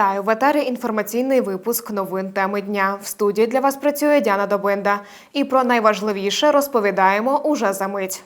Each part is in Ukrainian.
Вітаю в етері інформаційний випуск новин теми дня. В студії для вас працює Діана Добинда. І про найважливіше розповідаємо уже за мить.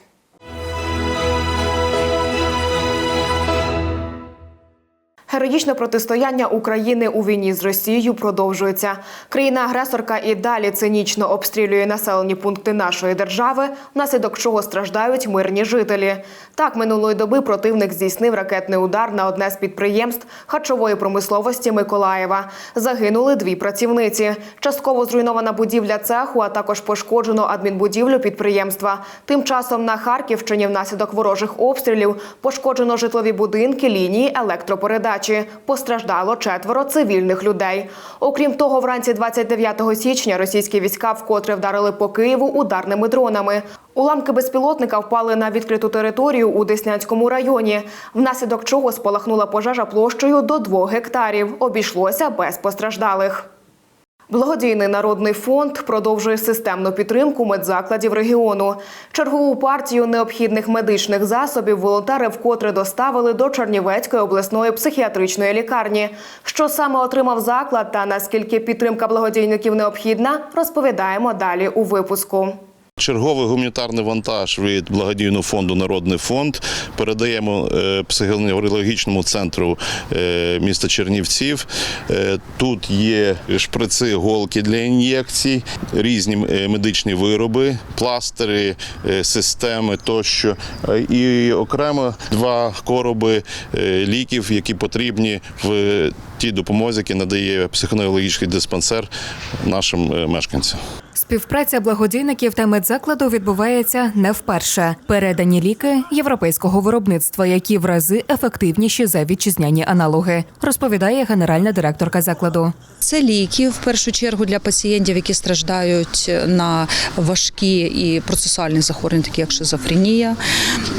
Героїчне протистояння України у війні з Росією продовжується. Країна-агресорка і далі цинічно обстрілює населені пункти нашої держави, внаслідок чого страждають мирні жителі. Так, минулої доби противник здійснив ракетний удар на одне з підприємств харчової промисловості Миколаєва. Загинули дві працівниці. Частково зруйнована будівля цеху, а також пошкоджено адмінбудівлю підприємства. Тим часом на Харківщині внаслідок ворожих обстрілів пошкоджено житлові будинки, лінії електропередачі. Постраждало четверо цивільних людей. Окрім того, вранці 29 січня російські війська вкотре вдарили по Києву ударними дронами. Уламки безпілотника впали на відкриту територію у Деснянському районі, внаслідок чого спалахнула пожежа площею до двох гектарів. Обійшлося без постраждалих. Благодійний народний фонд продовжує системну підтримку медзакладів регіону. Чергову партію необхідних медичних засобів волонтери вкотре доставили до Чернівецької обласної психіатричної лікарні. Що саме отримав заклад та наскільки підтримка благодійників необхідна, розповідаємо далі у випуску. Черговий гуманітарний вантаж від благодійного фонду Народний фонд передаємо е, психоневрологічному центру е, міста Чернівців. Е, Тут є шприци, голки для ін'єкцій, різні медичні вироби, пластири, системи тощо. І окремо два короби ліків, які потрібні в тій допомозі, які надає психоневрологічний диспансер нашим мешканцям. Співпраця благодійників та медзакладу відбувається не вперше. Передані ліки європейського виробництва, які в рази ефективніші за вітчизняні аналоги, розповідає генеральна директорка закладу. Це ліки в першу чергу для пацієнтів, які страждають на важкі і процесуальні захворювання, такі як шизофренія,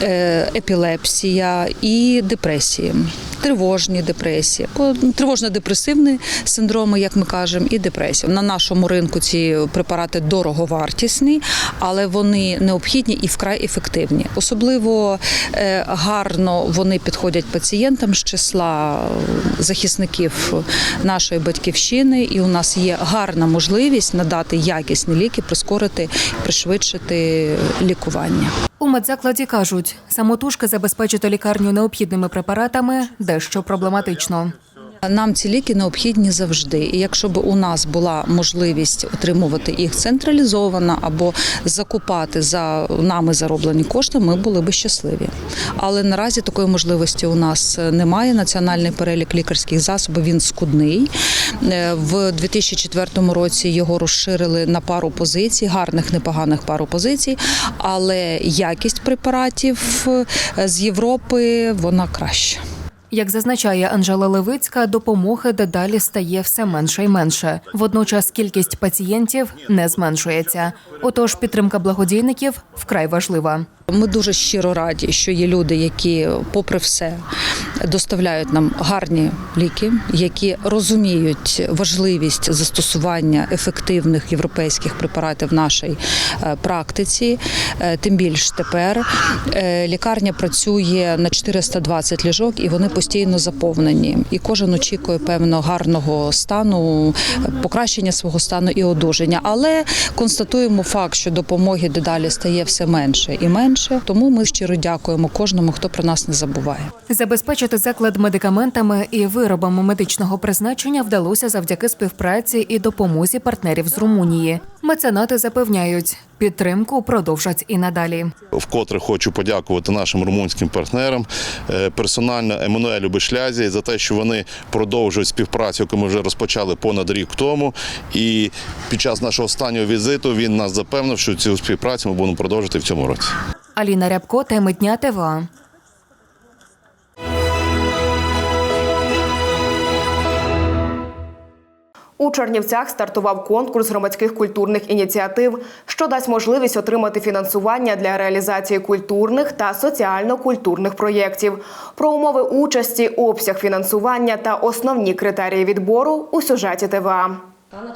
е, епілепсія і депресії. Тривожні депресії, тривожно-депресивні синдроми, як ми кажемо, і депресія. На нашому ринку ці препарати дороговартісні, але вони необхідні і вкрай ефективні. Особливо е, гарно вони підходять пацієнтам з числа захисників нашої батьківщини, і у нас є гарна можливість надати якісні ліки, прискорити, пришвидшити лікування. У медзакладі кажуть, самотужки забезпечити лікарню необхідними препаратами дещо проблематично. Нам ці ліки необхідні завжди. І якщо б у нас була можливість отримувати їх централізовано або закупати за нами зароблені кошти, ми були б щасливі. Але наразі такої можливості у нас немає. Національний перелік лікарських засобів він скудний. Е, В 2004 році його розширили на пару позицій, гарних, непоганих пару позицій, але якість препаратів е, з Європи вона краща. Як зазначає Анжела Левицька, допомоги дедалі стає все менше і менше. Водночас кількість пацієнтів не зменшується. Отож, підтримка благодійників вкрай важлива. Ми дуже щиро раді, що є люди, які, попри все, доставляють нам гарні ліки, які розуміють важливість застосування ефективних європейських препаратів в нашій е, практиці. Е, Тим більш тепер Е, лікарня працює на 420 ліжок і вони постійно заповнені. І кожен очікує певно гарного стану, покращення свого стану і одужання. Але констатуємо факт, що допомоги дедалі стає все менше і менше. Тому ми щиро дякуємо кожному, хто про нас не забуває. Забезпечити заклад медикаментами і виробами медичного призначення вдалося завдяки співпраці і допомозі партнерів з Румунії. Меценати запевняють, підтримку продовжать і надалі. Вкотре хочу подякувати нашим румунським партнерам, е, персонально Еммануелю Бешлязі за те, що вони продовжують співпрацю, яку ми вже розпочали понад рік тому. І під час нашого останнього візиту він нас запевнив, що цю співпрацю ми будемо продовжувати в цьому році. Аліна Рябко, теми дня ТВА. У Чернівцях стартував конкурс громадських культурних ініціатив, що дасть можливість отримати фінансування для реалізації культурних та соціально-культурних проєктів. Про умови участі, обсяг фінансування та основні критерії відбору у сюжеті ТВА.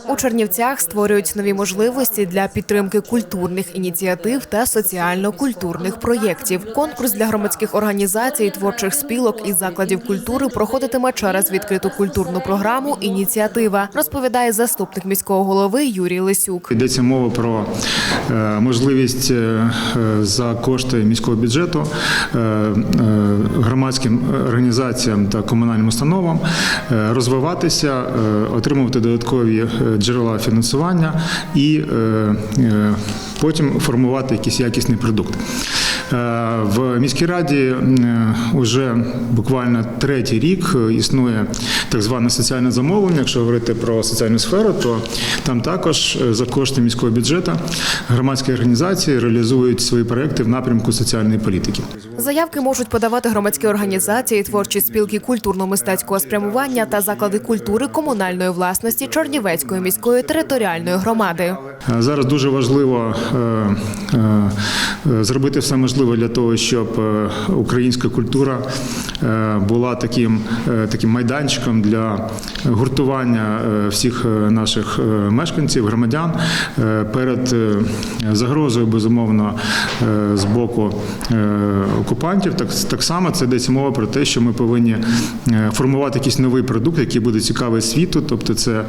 У Чернівцях створюють нові можливості для підтримки культурних ініціатив та соціально-культурних проєктів. Конкурс для громадських організацій, творчих спілок і закладів культури проходитиме через відкриту культурну програму Ініціатива, розповідає заступник міського голови Юрій Лисюк. Йдеться мова про е, можливість е, е, за кошти міського бюджету громадським організаціям та комунальним установам розвиватися, отримувати додаткові джерела фінансування і е, е, потім формувати якийсь якісний продукт. Е, В міській раді вже буквально третій рік е, існує так зване соціальне замовлення. Якщо говорити про соціальну сферу, то там також е, за кошти міського бюджету громадські організації реалізують свої проекти в напрямку соціальної політики. Заявки можуть подавати громадські організації, творчі спілки культурно-мистецького спрямування та заклади культури комунальної власності Чернівецької міської територіальної громади. Е, Зараз дуже важливо е, е, е, зробити все можливе для того, щоб е, українська культура е, була таким, е, таким майданчиком для гуртування всіх наших мешканців, громадян перед загрозою, безумовно, з боку окупантів. Так, так само це йдеться мова про те, що ми повинні формувати якийсь новий продукт, який буде цікавий світу, тобто це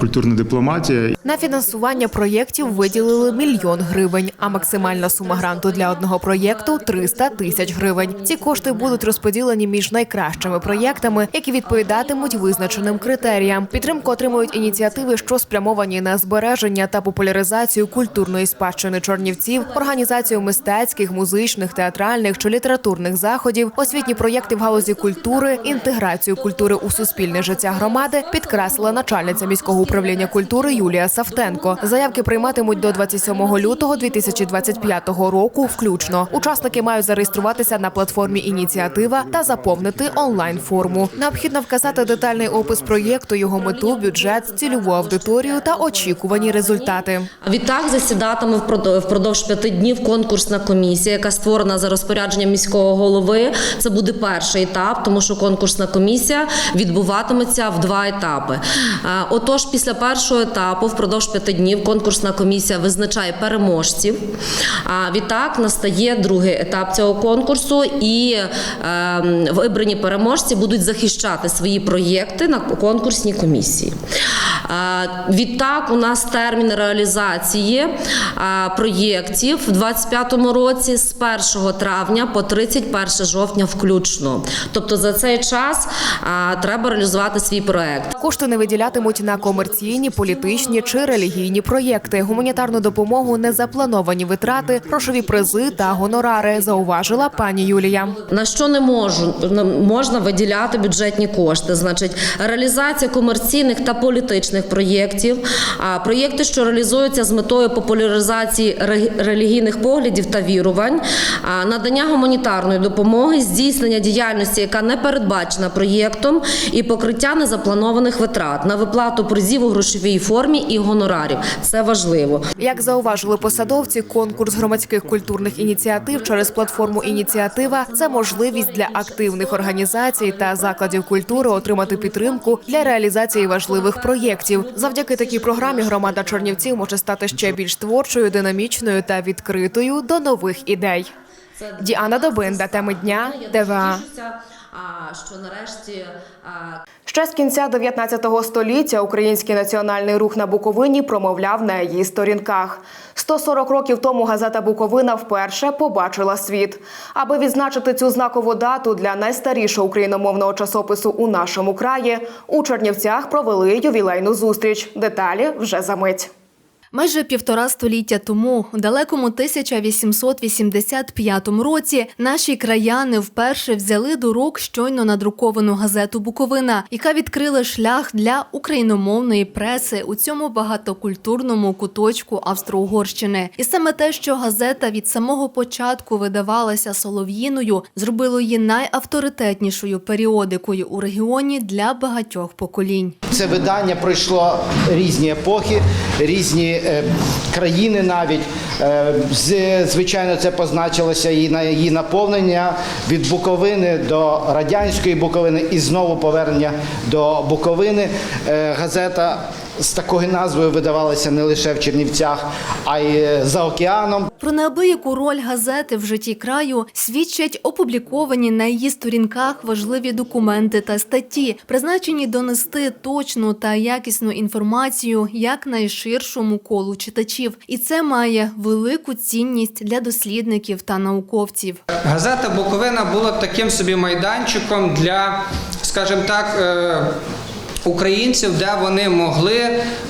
культурна дипломатія. На фінансування проєктів виділили мільйон гривень, а максимальна сума гранту для одного проєкту 300 тисяч гривень. Ці кошти будуть розподілені між найкращими проєктами, які відповідатимуть визначеним критеріям. Підтримку отримують ініціативи, що спрямовані на збереження та популяризацію культурної спадщини чорнівців, організацію мистецьких, музичних, театральних чи літературних заходів, освітні проєкти в галузі культури, інтеграцію культури у суспільне життя громади, підкреслила начальниця міського управління культури Юлія Савтенко. Заявки прийматимуть до 27 лютого 2025 року. Включно учасники мають зареєструватися на платформі ініціатива та заповнити онлайн форму. Необхідно вказати детальний опис проєкту, його мету, бюджет, цільову аудиторію та очікувані результати. Відтак засідатиме впрод- впродовж п'яти днів конкурсна комісія, яка створена за розпорядженням міського голови. Це буде перший етап, тому що конкурсна комісія відбуватиметься в два етапи. Е, Отож, після першого етапу, впродовж п'яти днів, конкурсна комісія визначає переможців. А відтак настає другий етап цього конкурсу, і е, вибрані переможці будуть захищати свої проєкти на конкурсній комісії. Відтак, у нас термін реалізації проєктів в 2025 році з 1 травня по 31 жовтня включно. Тобто за цей час треба реалізувати свій проект. Кошти не виділятимуть на комерційні, політичні чи релігійні проєкти, гуманітарну допомогу, незаплановані витрати, грошові призи та гонорари. Зауважила пані Юлія. На що не можу можна виділяти бюджетні кошти? Значить, реалізація комерційних та політичних проєктів, а проєкти, що реалізуються з метою популяризації релігійних поглядів та вірувань, надання гуманітарної допомоги, здійснення діяльності, яка не передбачена проєктом, і покриття незапланованих витрат на виплату призів у грошовій формі і гонорарів. Це важливо. Як зауважили посадовці, конкурс громадських культурних ініціатив через платформу ініціатива це можливість для активних організацій та закладів культури отримати підтримку для реалізації важливих проєктів. Завдяки такій програмі громада Чернівців може стати ще більш творчою, динамічною та відкритою до нових ідей. Діана Добинда, теми дня, ТВА. Що нарешті Ще з кінця 19 століття український національний рух на Буковині промовляв на її сторінках. 140 років тому газета Буковина вперше побачила світ. Аби відзначити цю знакову дату для найстарішого україномовного часопису у нашому краї, у Чернівцях провели ювілейну зустріч. Деталі вже за мить. Майже півтора століття тому, у далекому 1885 році, наші краяни вперше взяли до рук щойно надруковану газету Буковина, яка відкрила шлях для україномовної преси у цьому багатокультурному куточку Австро-Угорщини. І саме те, що газета від самого початку видавалася солов'їною, зробило її найавторитетнішою періодикою у регіоні для багатьох поколінь. Це видання пройшло різні епохи, різні країни навіть. Е, Звичайно, це позначилося і на її наповнення від Буковини до радянської Буковини і знову повернення до Буковини. Е, Газета з такою назвою видавалася не лише в Чернівцях, а й е, за океаном. Про неабияку роль газети в житті краю свідчать опубліковані на її сторінках важливі документи та статті, призначені донести точну та якісну інформацію як найширшому колу читачів. І це має велику цінність для дослідників та науковців. Газета Буковина була таким собі майданчиком для, скажімо так, е, українців, де вони могли,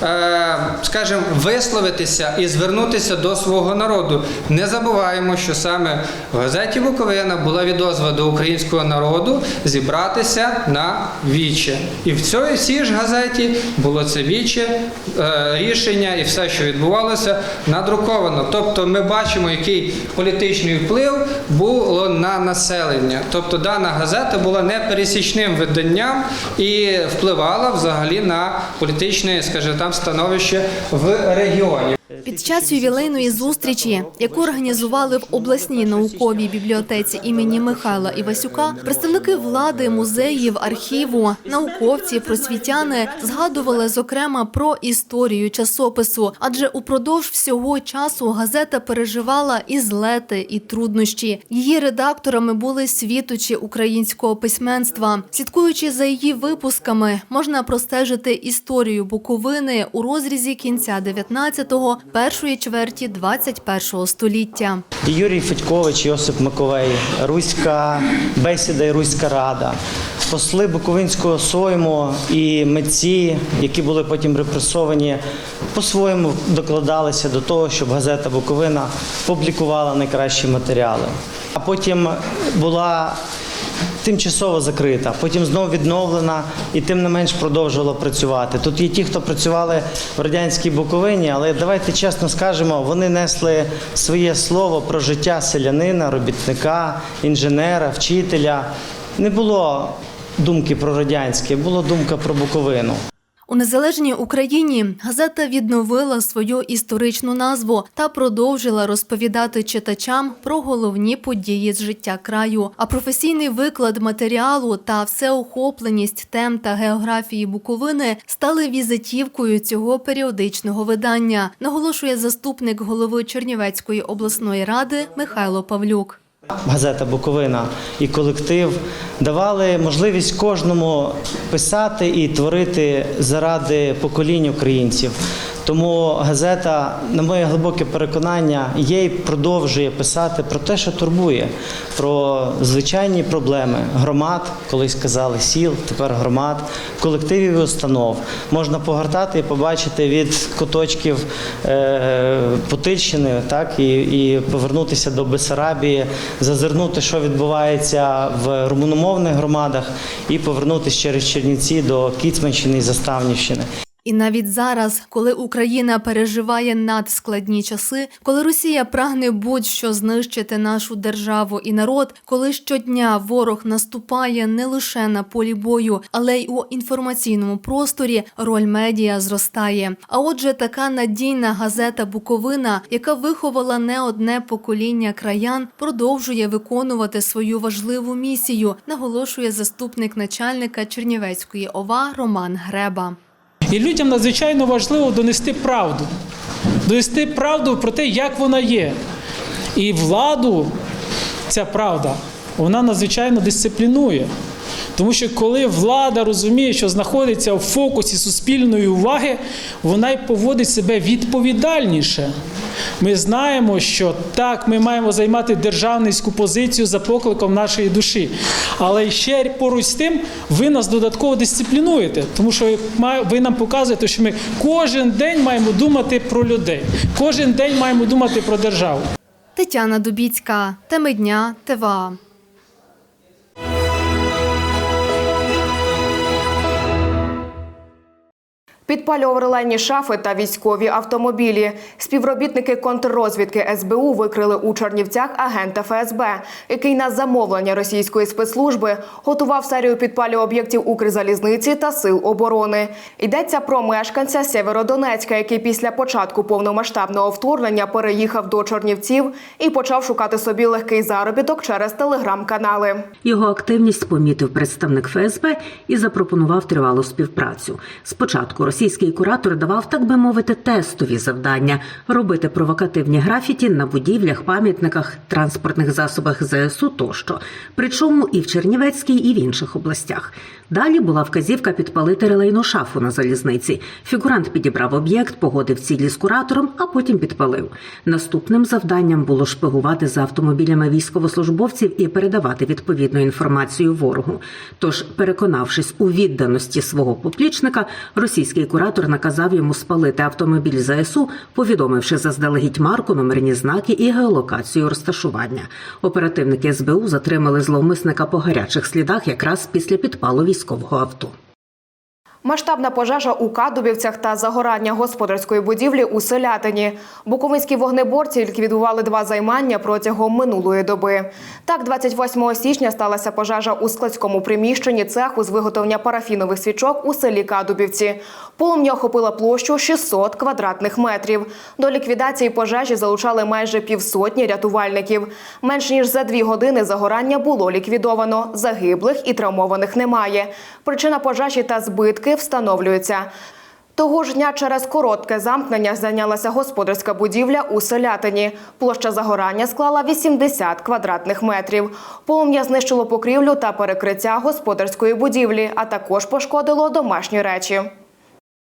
е, скажімо, висловитися і звернутися до свого народу. Не забуваємо, що саме в газеті Буковина була відозва до українського народу зібратися на віче. І в цій цій ж газеті було це віче, е, рішення і все, що відбувалося, надруковано. Тобто ми бачимо, який політичний вплив було на населення. Тобто дана газета була непересічним виданням і впливала взагалі на політичне, скажімо там, становище в регіоні. Під час ювілейної зустрічі, яку організували в обласній науковій бібліотеці імені Михайла Івасюка, представники влади, музеїв, архіву, науковці, просвітяни згадували зокрема про історію часопису, адже упродовж всього часу газета переживала і злети, і труднощі. Її редакторами були світочі українського письменства. Слідкуючи за її випусками, можна простежити історію Буковини у розрізі кінця 19-го, першої чверті 21-го століття. Юрій Федькович, Йосип Маковей, Руська бесіда і Руська рада, посли Буковинського сойму і митці, які були потім репресовані, по-своєму докладалися до того, щоб газета Буковина публікувала найкращі матеріали. А потім була тимчасово закрита, потім знову відновлена і тим не менш продовжувала працювати. Тут є ті, хто працювали в радянській Буковині, але давайте чесно скажемо, вони несли своє слово про життя селянина, робітника, інженера, вчителя. Не було думки про радянське, була думка про Буковину. У незалежній Україні газета відновила свою історичну назву та продовжила розповідати читачам про головні події з життя краю. А професійний виклад матеріалу та всеохопленість тем та географії Буковини стали візитівкою цього періодичного видання, наголошує заступник голови Чернівецької обласної ради Михайло Павлюк. Газета Буковина і колектив давали можливість кожному писати і творити заради поколінь українців. Тому газета, на моє глибоке переконання, є продовжує писати про те, що турбує, про звичайні проблеми громад, колись казали сіл, тепер громад, колективів і установ. Можна погортати і побачити від куточків е, Путильщини, так і, і повернутися до Бесарабії, зазирнути, що відбувається в румуномовних громадах, і повернутися через Чернівці до Кіцманщини і Заставнівщини. І навіть зараз, коли Україна переживає надскладні часи, коли Росія прагне будь-що знищити нашу державу і народ, коли щодня ворог наступає не лише на полі бою, але й у інформаційному просторі, роль медіа зростає. А отже, така надійна газета Буковина, яка виховала не одне покоління краян, продовжує виконувати свою важливу місію, наголошує заступник начальника Чернівецької ОВА Роман Греба. І людям надзвичайно важливо донести правду, донести правду про те, як вона є. І владу ця правда, вона надзвичайно дисциплінує. Тому що коли влада розуміє, що знаходиться в фокусі суспільної уваги, вона й поводить себе відповідальніше. Ми знаємо, що так, ми маємо займати державницьку позицію за покликом нашої душі. Але ще поруч з тим, ви нас додатково дисциплінуєте, тому що ви нам показуєте, що ми кожен день маємо думати про людей, кожен день маємо думати про державу. Тетяна Дубіцька, теми дня, ТВА. Підпалював реленні шафи та військові автомобілі. Співробітники контррозвідки СБУ викрили у Чернівцях агента ФСБ, який на замовлення російської спецслужби готував серію підпалів об'єктів Укрзалізниці та сил оборони. Йдеться про мешканця Сєвєродонецька, який після початку повномасштабного вторгнення переїхав до Чернівців і почав шукати собі легкий заробіток через телеграм-канали. Його активність помітив представник ФСБ і запропонував тривалу співпрацю. Спочатку російський куратор давав, так би мовити, тестові завдання робити провокативні графіті на будівлях, пам'ятниках, транспортних засобах ЗСУ тощо. Причому і в Чернівецькій, і в інших областях. Далі була вказівка підпалити релейну шафу на залізниці. Фігурант підібрав об'єкт, погодив цілі з куратором, а потім підпалив. Наступним завданням було шпигувати за автомобілями військовослужбовців і передавати відповідну інформацію ворогу. Тож, переконавшись у відданості свого поплічника, російський куратор наказав йому спалити автомобіль ЗСУ, повідомивши заздалегідь марку, номерні знаки і геолокацію розташування. Оперативники СБУ затримали зловмисника по гарячих слідах якраз після підпалу військового авто. Масштабна пожежа у Кадубівцях та загорання господарської будівлі у Селятині. Буковинські вогнеборці ліквідували два займання протягом минулої доби. Так, 28 січня сталася пожежа у складському приміщенні цеху з виготовлення парафінових свічок у селі Кадубівці. Полум'я охопила площу 600 квадратних метрів. До ліквідації пожежі залучали майже півсотні рятувальників. Менш ніж за дві години загорання було ліквідовано. Загиблих і травмованих немає. Причина пожежі та збитки встановлюються. Того ж дня через коротке замкнення зайнялася господарська будівля у Селятині. Площа загорання склала 80 квадратних метрів. Полум'я знищило покрівлю та перекриття господарської будівлі, а також пошкодило домашні речі.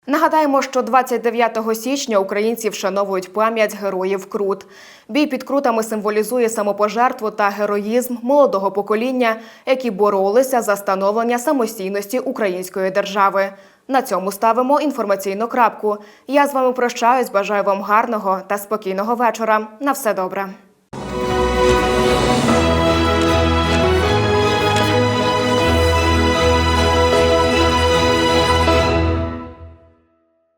Нагадаємо, що 29 січня українці вшановують пам'ять героїв Крут. Бій під крутами символізує самопожертву та героїзм молодого покоління, які боролися за становлення самостійності української держави. На цьому ставимо інформаційну крапку. Я з вами прощаюсь. Бажаю вам гарного та спокійного вечора. На все добре.